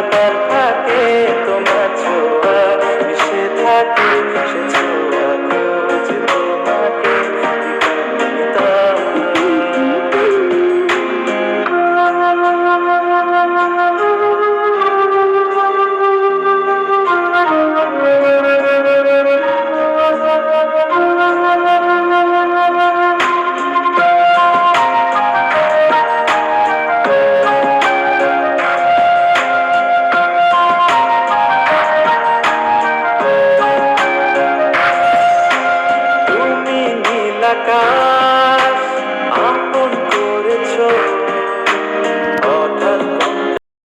Bye-bye. Akash